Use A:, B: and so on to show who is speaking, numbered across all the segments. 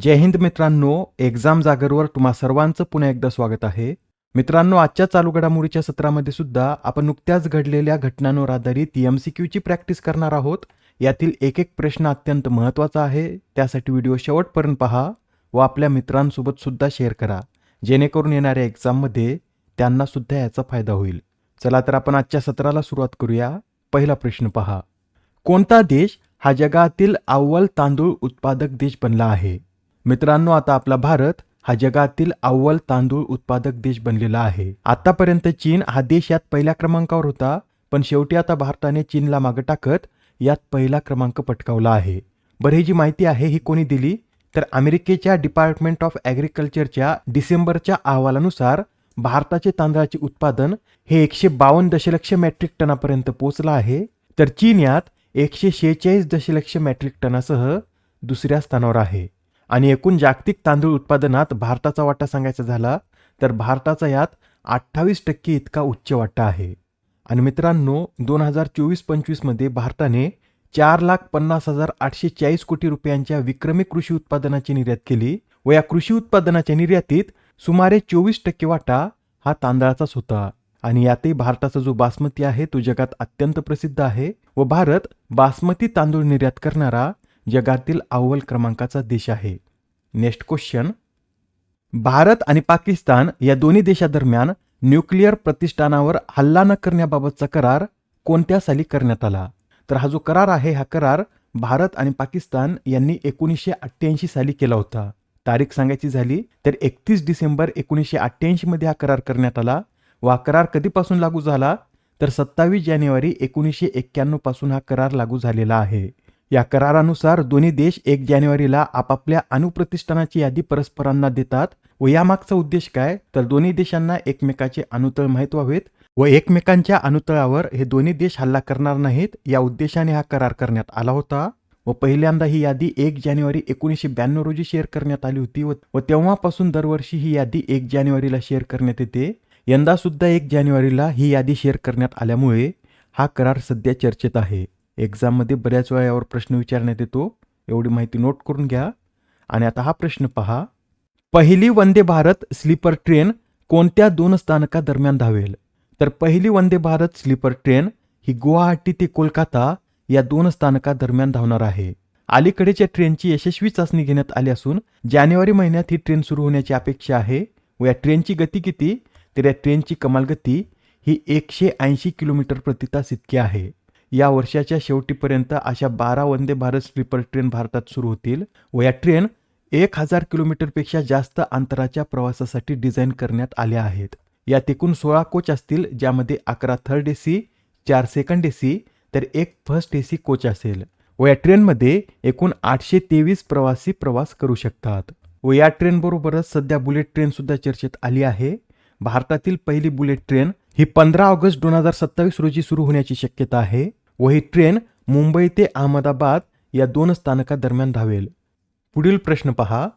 A: जय हिंद मित्रांनो एक्झाम जागरवर तुम्हा सर्वांचं पुन्हा एकदा स्वागत आहे. मित्रांनो आजच्या चालू घडामोडीच्या सत्रामध्ये सुद्धा आपण नुकत्याच घडलेल्या घटनांवर आधारित एम सी क्यूची प्रॅक्टिस करणार आहोत. यातील एक एक प्रश्न अत्यंत महत्त्वाचा आहे. त्यासाठी व्हिडिओ शेवटपर्यंत पहा व आपल्या मित्रांसोबत सुद्धा शेअर करा. जेणेकरून येणाऱ्या एक्झाममध्ये त्यांना सुद्धा याचा फायदा होईल. चला तर आपण आजच्या सत्राला सुरुवात करूया. पहिला प्रश्न पहा. कोणता देश हा जगातील अव्वल तांदूळ उत्पादक देश बनला आहे? मित्रांनो आता आपला भारत हा जगातील अव्वल तांदूळ उत्पादक देश बनलेला आहे. आतापर्यंत चीन हा देश यात पहिल्या क्रमांकावर होता पण शेवटी आता भारताने चीनला मागे टाकत यात पहिला क्रमांक पटकावला आहे. बरं ही जी माहिती आहे ही कोणी दिली? तर अमेरिकेच्या डिपार्टमेंट ऑफ ॲग्रिकल्चरच्या डिसेंबरच्या अहवालानुसार भारताचे तांदळाचे उत्पादन हे एकशे बावन्न दशलक्ष मॅट्रिक टनापर्यंत पोहोचलं आहे. तर चीन यात एकशे शेहेचाळीस दशलक्ष मॅट्रिक टनासह दुसऱ्या स्थानावर आहे. आणि एकूण जागतिक तांदूळ उत्पादनात भारताचा वाटा सांगायचा झाला तर भारताचा यात अठ्ठावीस टक्के इतका उच्च वाटा आहे. आणि मित्रांनो दोन हजार चोवीस पंचवीसमध्ये भारताने चार लाख पन्नास हजार आठशे चाळीस कोटी रुपयांच्या विक्रमी कृषी उत्पादनाची निर्यात केली व या कृषी उत्पादनाच्या निर्यातीत सुमारे चोवीस टक्के वाटा हा तांदळाचाच होता. आणि यातही भारताचा जो बासमती आहे तो जगात अत्यंत प्रसिद्ध आहे व भारत बासमती तांदूळ निर्यात करणारा जगातील अव्वल क्रमांकाचा देश आहे. नेक्स्ट क्वेश्चन भारत आणि पाकिस्तान या दोन्ही देशादरम्यान न्यूक्लिअर प्रतिष्ठानावर हल्ला न करण्याबाबतचा करार कोणत्या साली करण्यात आला? तर हा जो करार आहे हा करार भारत आणि पाकिस्तान यांनी एकोणीसशे अठ्ठ्याऐंशी साली केला होता. तारीख सांगायची झाली तर एकतीस डिसेंबर एकोणीसशे अठ्ठ्याऐंशी मध्ये हा करार करण्यात आला व हा करार कधीपासून लागू झाला? तर सत्तावीस जानेवारी एकोणीसशे एक्क्याण्णवपासून हा करार लागू झालेला आहे. या करारानुसार दोन्ही देश एक जानेवारीला आपापल्या अणुप्रतिष्ठानाची यादी परस्परांना देतात. व यामागचा उद्देश काय? तर दोन्ही देशांना एकमेकाचे अणुतळ माहीत व्हावेत व एकमेकांच्या अणुतळावर हे दोन्ही देश हल्ला करणार नाहीत या उद्देशाने हा करार करण्यात आला होता. व पहिल्यांदा ही यादी एक जानेवारी एकोणीसशे ब्याण्णव रोजी शेअर करण्यात आली होती व व तेव्हापासून दरवर्षी ही यादी एक जानेवारीला शेअर करण्यात येते. यंदा सुद्धा एक जानेवारीला ही यादी शेअर करण्यात आल्यामुळे हा करार सध्या चर्चेत आहे. एक्झाममध्ये बऱ्याच वेळा यावर प्रश्न विचारण्यात येतो. एवढी माहिती नोट करून घ्या. आणि आता हा प्रश्न पहा. पहिली वंदे भारत स्लीपर ट्रेन कोणत्या दोन स्थानकादरम्यान धावेल? तर पहिली वंदे भारत स्लीपर ट्रेन ही गुवाहाटी ते कोलकाता या दोन स्थानकादरम्यान धावणार आहे. अलीकडेच्या ट्रेनची यशस्वी चाचणी घेण्यात आली असून जानेवारी महिन्यात ही ट्रेन सुरू होण्याची अपेक्षा आहे व या ट्रेनची गती किती? तर या ट्रेनची कमाल गती ही एकशे ऐंशी किलोमीटर प्रति तास इतकी आहे. या वर्षाच्या शेवटीपर्यंत अशा बारा वंदे भारत स्लीपर ट्रेन भारतात सुरू होतील व या ट्रेन एक हजार किलोमीटरपेक्षा जास्त अंतराच्या प्रवासासाठी डिझाईन करण्यात आल्या आहेत. यात एकूण सोळा कोच असतील ज्यामध्ये अकरा थर्ड ए सी चार सेकंड ए सी तर एक फर्स्ट ए सी कोच असेल. व या ट्रेनमध्ये एकूण आठशे तेवीस प्रवासी प्रवास करू शकतात. व या ट्रेनबरोबरच सध्या बुलेट ट्रेन सुद्धा चर्चेत आली आहे. भारतातील पहिली बुलेट ट्रेन ही पंधरा ऑगस्ट दोन हजार सत्तावीस रोजी सुरू होण्याची शक्यता आहे. व ही ट्रेन मुंबई ते अहमदाबाद या दोन स्थानकादरम्यान धावेल. पुढील प्रश्न पहा.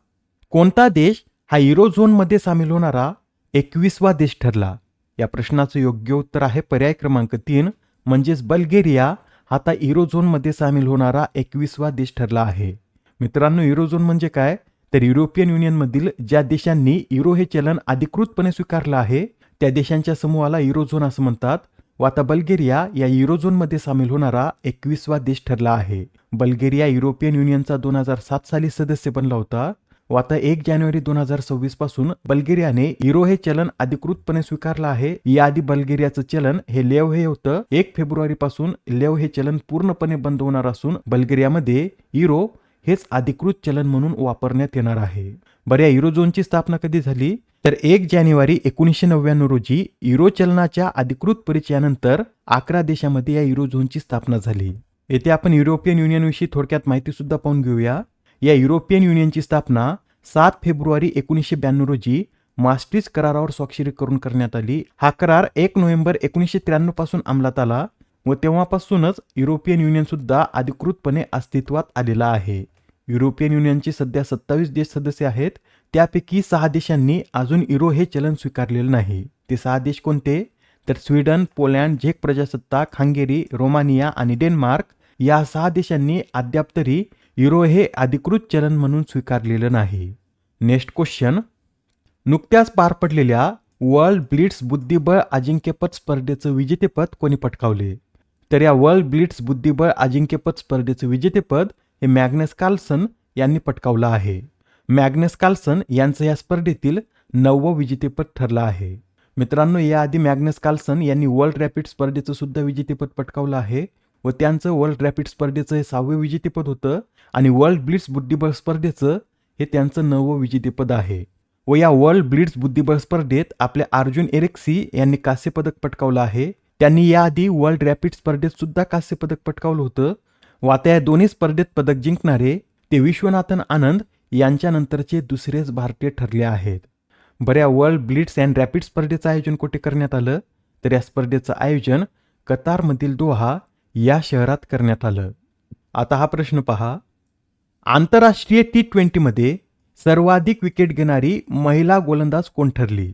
A: कोणता देश हा युरोझोनमध्ये सामील होणारा एकवीसवा देश ठरला? या प्रश्नाचं योग्य उत्तर आहे पर्याय क्रमांक तीन म्हणजेच बल्गेरिया हा आता युरोझोनमध्ये सामील होणारा एकवीसवा देश ठरला आहे. मित्रांनो युरोझोन म्हणजे काय? तर युरोपियन युनियनमधील ज्या देशांनी युरो हे चलन अधिकृतपणे स्वीकारलं आहे त्या देशांच्या समूहाला युरोझोन असं म्हणतात. व आता बल्गेरिया या युरोझोनमध्ये सामील होणारा एकवीसवा देश ठरला आहे. बल्गेरिया युरोपियन युनियनचा दोन हजार सात साली सदस्य बनला होता. व आता एक जानेवारी दोन हजार सव्वीसपासून बल्गेरियाने युरो हे चलन अधिकृतपणे स्वीकारलं आहे. याआधी बल्गेरियाचं चलन हे लेव हे होतं. एक फेब्रुवारी पासून लेव हे चलन पूर्णपणे बंद होणार असून बल्गेरियामध्ये युरो हेच अधिकृत चलन म्हणून वापरण्यात येणार आहे. बरं या युरोझोनची स्थापना कधी झाली? तर एक जानेवारी एकोणीसशे नव्याण्णव रोजी युरो चलनाच्या अधिकृत परिचयानंतर अकरा देशामध्ये या युरोझोनची स्थापना झाली. येथे आपण युरोपियन युनियनविषयी थोडक्यात माहिती सुद्धा पाहून घेऊया. या युरोपियन युनियनची स्थापना सात फेब्रुवारी एकोणीसशे ब्याण्णव रोजी मास्ट्रीज करारावर स्वाक्षरी करून करण्यात आली. हा करार एक नोव्हेंबर एकोणीसशे त्र्याण्णवपासून अंमलात आला व तेव्हापासूनच युरोपियन युनियन सुद्धा अधिकृतपणे अस्तित्वात आलेला आहे. युरोपियन युनियनचे सध्या सत्तावीस देश सदस्य आहेत. त्यापैकी सहा देशांनी अजून युरो हे चलन स्वीकारलेलं नाही. ते सहा देश कोणते? तर स्वीडन पोलंड झेक प्रजासत्ताक हंगेरी रोमानिया आणि डेन्मार्क. या सहा देशांनी अद्याप तरी युरो हे अधिकृत चलन म्हणून स्वीकारलेलं नाही. Next question. नुकत्याच पार पडलेल्या वर्ल्ड ब्लिट्स बुद्धिबळ अजिंक्यपद स्पर्धेचं विजेतेपद कोणी पटकावले? तर या वर्ल्ड ब्लिट्स बुद्धिबळ अजिंक्यपद स्पर्धेचं विजेतेपद हे मॅग्नस कार्लसन यांनी पटकावलं आहे. मॅग्नस कार्लसन यांचं या स्पर्धेतील नववं विजेतेपद ठरलं आहे. मित्रांनो याआधी मॅग्नस कार्लसन यांनी वर्ल्ड रॅपिड स्पर्धेचं सुद्धा विजेतेपद पटकावलं आहे व त्यांचं वर्ल्ड रॅपिड स्पर्धेचं हे सहावं विजेतेपद होतं आणि वर्ल्ड ब्लिट्स बुद्धिबळ स्पर्धेचं हे त्यांचं नववं विजेतेपद आहे. व या वर्ल्ड ब्लिट्स बुद्धिबळ स्पर्धेत आपल्या अर्जुन एरेक्सी यांनी कांस्यपदक पटकावलं आहे. त्यांनी याआधी वर्ल्ड रॅपिड स्पर्धेत सुद्धा कांस्यपदक पटकावलं होतं वात्या या दोन्ही स्पर्धेत पदक जिंकणारे ते विश्वनाथन आनंद यांच्यानंतरचे दुसरेच भारतीय ठरले आहेत. बऱ्या वर्ल्ड ब्लिट्स अँड रॅपिड स्पर्धेचं आयोजन कुठे करण्यात आलं? तर या स्पर्धेचं आयोजन कतारमधील दोहा या शहरात करण्यात आलं. आता हा प्रश्न पहा. आंतरराष्ट्रीय टी ट्वेंटीमध्ये सर्वाधिक विकेट घेणारी महिला गोलंदाज कोण ठरली?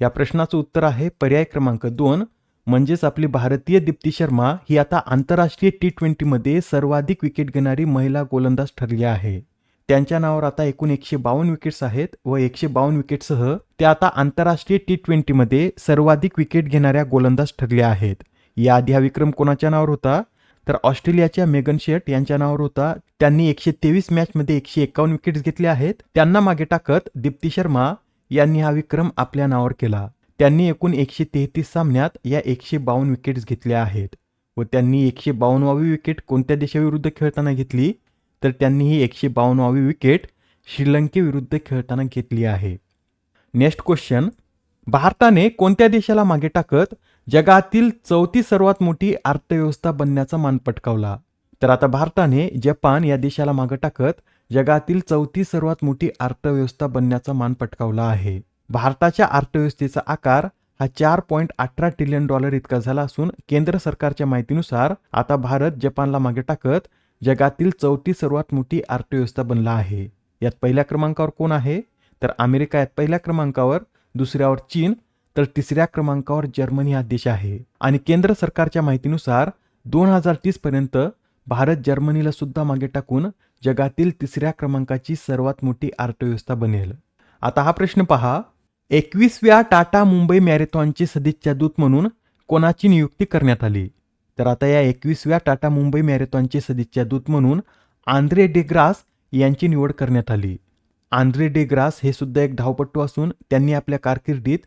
A: या प्रश्नाचं उत्तर आहे पर्याय क्रमांक दोन म्हणजेच आपली भारतीय दीप्ती शर्मा ही आता आंतरराष्ट्रीय टी ट्वेंटीमध्ये सर्वाधिक विकेट घेणारी महिला गोलंदाज ठरली आहे. त्यांच्या नावावर आता एकूण एकशे बावन्न विकेट्स आहेत व एकशे बावन्न विकेटसह त्या आता आंतरराष्ट्रीय टी ट्वेंटीमध्ये सर्वाधिक विकेट घेणाऱ्या गोलंदाज ठरल्या आहेत. याआधी हा विक्रम कोणाच्या नावावर होता? तर ऑस्ट्रेलियाच्या मेगन शेट यांच्या नावावर होता. त्यांनी एकशे तेवीस मॅचमध्ये एकशे एकावन्न विकेट्स घेतले आहेत. त्यांना मागे टाकत दीप्ती शर्मा यांनी हा विक्रम आपल्या नावावर केला. त्यांनी एकूण एकशे तेहतीस सामन्यात या एकशे बावन्न विकेट्स घेतल्या आहेत. व त्यांनी एकशे बावन्नवावी विकेट कोणत्या देशाविरुद्ध खेळताना घेतली? तर त्यांनी ही एकशे बावन्नवावी विकेट श्रीलंकेविरुद्ध खेळताना घेतली आहे. नेक्स्ट क्वेश्चन भारताने कोणत्या देशाला मागे टाकत जगातील चौथी सर्वात मोठी अर्थव्यवस्था बनण्याचा मान पटकावला? तर आता भारताने जपान या देशाला मागे टाकत जगातील चौथी सर्वात मोठी अर्थव्यवस्था बनण्याचा मान पटकावला आहे. भारताच्या अर्थव्यवस्थेचा आकार हा चार पॉईंट अठरा ट्रिलियन डॉलर इतका झाला असून केंद्र सरकारच्या माहितीनुसार आता भारत जपानला मागे टाकत जगातील चौथी सर्वात मोठी अर्थव्यवस्था बनला आहे. यात पहिल्या क्रमांकावर कोण आहे? तर अमेरिका यात पहिल्या क्रमांकावर दुसऱ्यावर चीन तर तिसऱ्या क्रमांकावर जर्मनी हा देश आहे. आणि केंद्र सरकारच्या माहितीनुसार दोन हजार तीस पर्यंत भारत जर्मनीला सुद्धा मागे टाकून जगातील तिसऱ्या क्रमांकाची सर्वात मोठी अर्थव्यवस्था बनेल. आता हा प्रश्न पहा. एकवीसव्या टाटा मुंबई मॅरेथॉनचे सदिच्छा दूत म्हणून कोणाची नियुक्ती करण्यात आली? तर आता या एकवीसव्या टाटा मुंबई मॅरेथॉनचे सदिच्छा दूत म्हणून आंद्रे डेग्रास यांची निवड करण्यात आली. आंद्रे डेग्रास हे सुद्धा एक धावपटू असून त्यांनी आपल्या कारकिर्दीत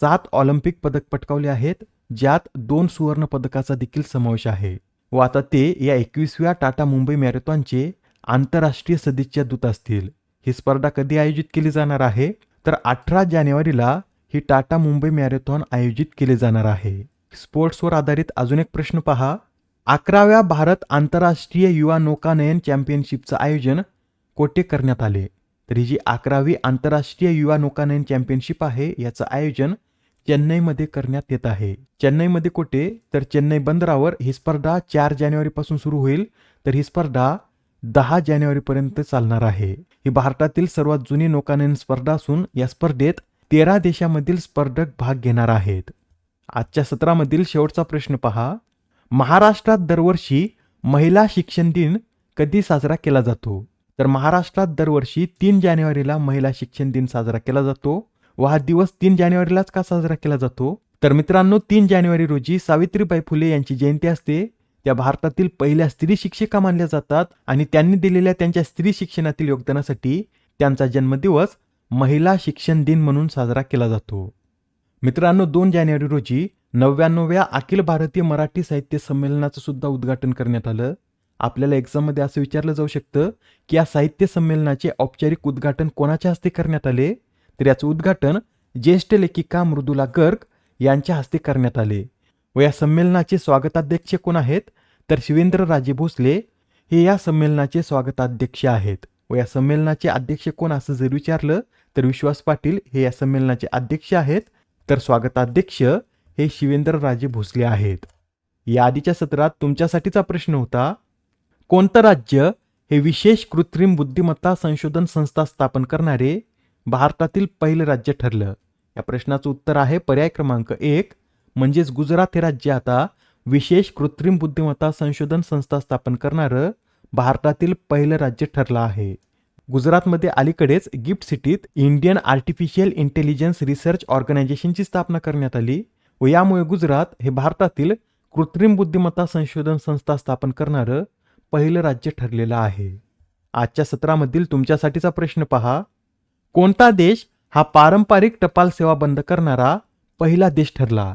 A: सात ऑलिम्पिक पदक पटकावले आहेत ज्यात दोन सुवर्ण पदकाचा देखील समावेश आहे. व आता ते या एकवीसव्या टाटा मुंबई मॅरेथॉनचे आंतरराष्ट्रीय सदिच्छा दूत असतील. ही स्पर्धा कधी आयोजित केली जाणार आहे? तर अठरा जानेवारीला ही टाटा मुंबई मॅरेथॉन आयोजित केले जाणार आहे. स्पोर्ट्सवर आधारित अजून एक प्रश्न पहा. अकराव्या भारत आंतरराष्ट्रीय युवा नौकानयन चॅम्पियनशिपचं आयोजन कोठे करण्यात आले? तर ही जी अकरावी आंतरराष्ट्रीय युवा नौकानयन चॅम्पियनशिप आहे याचं आयोजन चेन्नईमध्ये करण्यात येत आहे. चेन्नईमध्ये कोठे? तर चेन्नई बंदरावर ही स्पर्धा चार जानेवारीपासून सुरू होईल. तर ही स्पर्धा दहा जानेवारीपर्यंत चालणार आहे. ही भारतातील सर्वात जुनी नौकानयन स्पर्धा असून या स्पर्धेत तेरा देशामधील स्पर्धक भाग घेणार आहेत. आजच्या सत्रामधील शेवटचा प्रश्न पहा. महाराष्ट्रात दरवर्षी महिला शिक्षण दिन कधी साजरा केला जातो? तर महाराष्ट्रात दरवर्षी तीन जानेवारीला महिला शिक्षण दिन साजरा केला जातो. व हा दिवस तीन जानेवारीलाच का साजरा केला जातो? तर मित्रांनो तीन जानेवारी रोजी सावित्रीबाई फुले यांची जयंती असते. त्या भारतातील पहिल्या स्त्री शिक्षिका मानल्या जातात आणि त्यांनी दिलेल्या त्यांच्या स्त्री शिक्षणातील योगदानासाठी त्यांचा जन्मदिवस महिला शिक्षण दिन म्हणून साजरा केला जातो. मित्रांनो दोन जानेवारी रोजी नव्याण्णव्या अखिल भारतीय मराठी साहित्य संमेलनाचं सुद्धा उद्घाटन करण्यात आलं. आपल्याला एक्झाममध्ये असं विचारलं जाऊ शकतं की या साहित्य संमेलनाचे औपचारिक उद्घाटन कोणाच्या हस्ते करण्यात आले? तर याचं उद्घाटन ज्येष्ठ लेखिका मृदुला गर्ग यांच्या हस्ते करण्यात आले. व या संमेलनाचे स्वागताध्यक्ष कोण आहेत? तर शिवेंद्र राजे भोसले हे या संमेलनाचे स्वागताध्यक्ष आहेत. व या संमेलनाचे अध्यक्ष कोण असं जर विचारलं तर विश्वास पाटील हे या संमेलनाचे अध्यक्ष आहेत. तर स्वागताध्यक्ष हे शिवेंद्र राजे भोसले आहेत. या आधीच्या सत्रात तुमच्यासाठीचा प्रश्न होता कोणतं राज्य हे विशेष कृत्रिम बुद्धिमत्ता संशोधन संस्था स्थापन करणारे भारतातील पहिलं राज्य ठरलं? या प्रश्नाचं उत्तर आहे पर्याय क्रमांक एक म्हणजेच गुजरात हे राज्य आता विशेष कृत्रिम बुद्धिमत्ता संशोधन संस्था स्थापन करणारं भारतातील पहिलं राज्य ठरलं आहे. गुजरातमध्ये अलीकडेच गिफ्ट सिटीत इंडियन आर्टिफिशियल इंटेलिजन्स रिसर्च ऑर्गनायझेशनची स्थापना करण्यात आली व यामुळे गुजरात हे भारतातील कृत्रिम बुद्धिमत्ता संशोधन संस्था स्थापन करणारं पहिलं राज्य ठरलेलं आहे. आजच्या सत्रामधील तुमच्यासाठीचा प्रश्न पहा. कोणता देश हा पारंपरिक टपाल सेवा बंद करणारा पहिला देश ठरला?